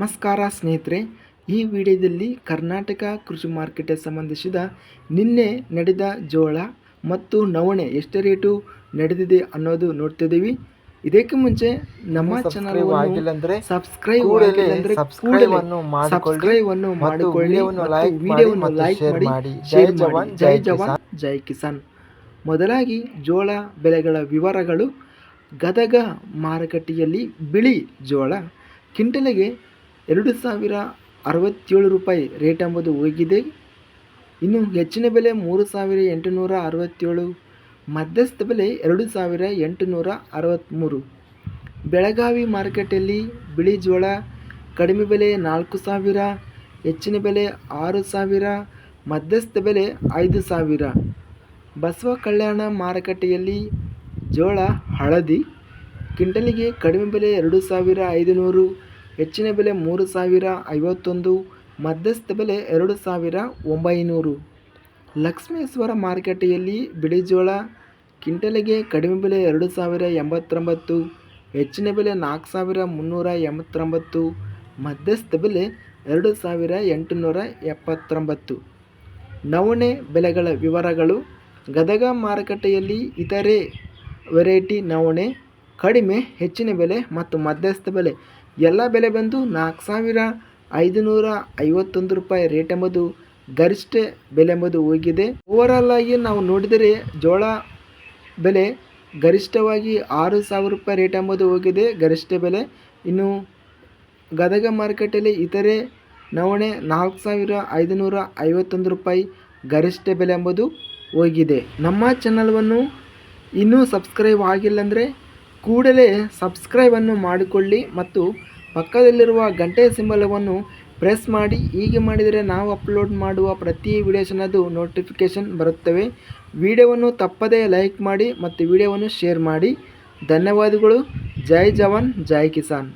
ನಮಸ್ಕಾರ ಸ್ನೇಹಿತರೆ ಈ ವಿಡಿಯೋದಲ್ಲಿ ಕರ್ನಾಟಕ ಕೃಷಿ ಮಾರ್ಕೆಟ್ಗೆ ಸಂಬಂಧಿಸಿದ ನಿನ್ನೆ ನಡೆದ ಜೋಳ ಮತ್ತು ನವಣೆ ಎಷ್ಟು ರೇಟು ನಡೆದಿದೆ ಅನ್ನೋದು ನೋಡ್ತಿದ್ದೀವಿ. ಇದಕ್ಕೆ ಮುಂಚೆ ನಮ್ಮ ಚಾನಲ್ ಆಗಿಲ್ಲ ಅಂದ್ರೆ ಸಬ್ಸ್ಕ್ರೈಬ್ ಅಂದ್ರೆ subscribe ಅನ್ನು ಮಾಡಿಕೊಳ್ಳಿ ಸಬ್ಸ್ಕ್ರೈಬ್ ಅನ್ನು ಮಾಡಿಕೊಳ್ಳಿ ವಿಡಿಯೋವನ್ನು ಲೈಕ್ ಮಾಡಿ. ಶೇರ್ ಜೈ ಜವಾನ್, ಜೈ ಜವಾನ್ ಜೈ ಕಿಸಾನ್. ಮೊದಲಾಗಿ ಜೋಳ ಬೆಲೆಗಳ ವಿವರಗಳು ಗದಗ ಮಾರುಕಟ್ಟೆಯಲ್ಲಿ ಬಿಳಿ ಜೋಳ ಕ್ವಿಂಟಲಿಗೆ ಎರಡು ಸಾವಿರ ಅರವತ್ತೇಳು ರೂಪಾಯಿ ರೇಟ್ ಎಂಬುದು ಹೋಗಿದೆ. ಇನ್ನು ಹೆಚ್ಚಿನ ಬೆಲೆ ಮೂರು ಸಾವಿರ ಎಂಟುನೂರ ಅರವತ್ತೇಳು, ಮಧ್ಯಸ್ಥ ಬೆಲೆ ಎರಡು ಸಾವಿರ ಎಂಟುನೂರ ಅರವತ್ತ್ಮೂರು ಬೆಳಗಾವಿ ಮಾರುಕಟ್ಟೆಯಲ್ಲಿ ಬಿಳಿ ಜೋಳ, ಕಡಿಮೆ ಬೆಲೆ ನಾಲ್ಕು ಸಾವಿರ, ಹೆಚ್ಚಿನ ಬೆಲೆ ಆರು ಸಾವಿರ, ಮಧ್ಯಸ್ಥ ಬೆಲೆ ಐದು ಸಾವಿರ. ಬಸವ ಕಲ್ಯಾಣ ಮಾರುಕಟ್ಟೆಯಲ್ಲಿ ಜೋಳ ಹಳದಿ, ಕ್ವಿಂಟಲಿಗೆ ಕಡಿಮೆ ಬೆಲೆ ಎರಡು ಸಾವಿರ ಐದುನೂರು ಹೆಚ್ಚಿನ ಬೆಲೆ ಮೂರು ಸಾವಿರ ಐವತ್ತೊಂದು, ಮಧ್ಯಸ್ಥ ಬೆಲೆ ಎರಡು ಸಾವಿರ ಒಂಬೈನೂರು. ಲಕ್ಷ್ಮೇಶ್ವರ ಮಾರುಕಟ್ಟೆಯಲ್ಲಿ ಬಿಳಿ ಜೋಳ ಕ್ವಿಂಟಲಿಗೆ ಕಡಿಮೆ ಬೆಲೆ ಎರಡು ಸಾವಿರ ಎಂಬತ್ತೊಂಬತ್ತು, ಹೆಚ್ಚಿನ ಬೆಲೆ ನಾಲ್ಕು ಸಾವಿರ ಮುನ್ನೂರ ಎಂಬತ್ತೊಂಬತ್ತು, ಮಧ್ಯಸ್ಥ ಬೆಲೆ ಎರಡು ಸಾವಿರ ಎಂಟುನೂರ ಎಪ್ಪತ್ತೊಂಬತ್ತು. ನವಣೆ ಬೆಲೆಗಳ ವಿವರಗಳು ಗದಗ ಮಾರುಕಟ್ಟೆಯಲ್ಲಿ ಇತರೆ ವೆರೈಟಿ ನವಣೆ ಕಡಿಮೆ, ಹೆಚ್ಚಿನ ಬೆಲೆ ಮತ್ತು ಮಧ್ಯಸ್ಥ ಬೆಲೆ. ಎಲ್ಲ ಬೆಲೆ ಬಂದು ನಾಲ್ಕು ಸಾವಿರ ಐದುನೂರ ಐವತ್ತೊಂದು ರೂಪಾಯಿ ರೇಟ್ ಎಂಬುದು ಗರಿಷ್ಠ ಬೆಲೆ ಎಂಬುದು ಹೋಗಿದೆ. ಓವರಾಲ್ ಆಗಿ ನಾವು ನೋಡಿದರೆ ಜೋಳ ಬೆಲೆ ಗರಿಷ್ಠವಾಗಿ ಆರು ಸಾವಿರ ರೂಪಾಯಿ ರೇಟ್ ಎಂಬುದು ಹೋಗಿದೆ, ಗರಿಷ್ಠ ಬೆಲೆ. ಇನ್ನು ಗದಗ ಮಾರುಕಟ್ಟೆಯಲ್ಲಿ ಇತರೆ ನವಣೆ ನಾಲ್ಕು ಸಾವಿರ ಐದುನೂರ ಐವತ್ತೊಂದು ರೂಪಾಯಿ ಗರಿಷ್ಠ ಬೆಲೆ ಎಂಬುದು ಹೋಗಿದೆ. ನಮ್ಮ ಚಾನಲ್ವನ್ನು ಇನ್ನೂ ಸಬ್ಸ್ಕ್ರೈಬ್ ಆಗಿಲ್ಲ ಅಂದರೆ ಕೂಡಲೇ ಸಬ್ಸ್ಕ್ರೈಬನ್ನು ಮಾಡಿಕೊಳ್ಳಿ ಮತ್ತು ಪಕ್ಕದಲ್ಲಿರುವ ಗಂಟೆ ಸಿಂಬಲವನ್ನು ಪ್ರೆಸ್ ಮಾಡಿ. ಹೀಗೆ ಮಾಡಿದರೆ ನಾವು ಅಪ್ಲೋಡ್ ಮಾಡುವ ಪ್ರತಿ ವಿಡಿಯೋಸನದು ನೋಟಿಫಿಕೇಷನ್ ಬರುತ್ತವೆ. ವಿಡಿಯೋವನ್ನು ತಪ್ಪದೇ ಲೈಕ್ ಮಾಡಿ ಮತ್ತು ವಿಡಿಯೋವನ್ನು ಶೇರ್ ಮಾಡಿ. ಧನ್ಯವಾದಗಳು. ಜೈ ಜವಾನ್, ಜೈ ಕಿಸಾನ್.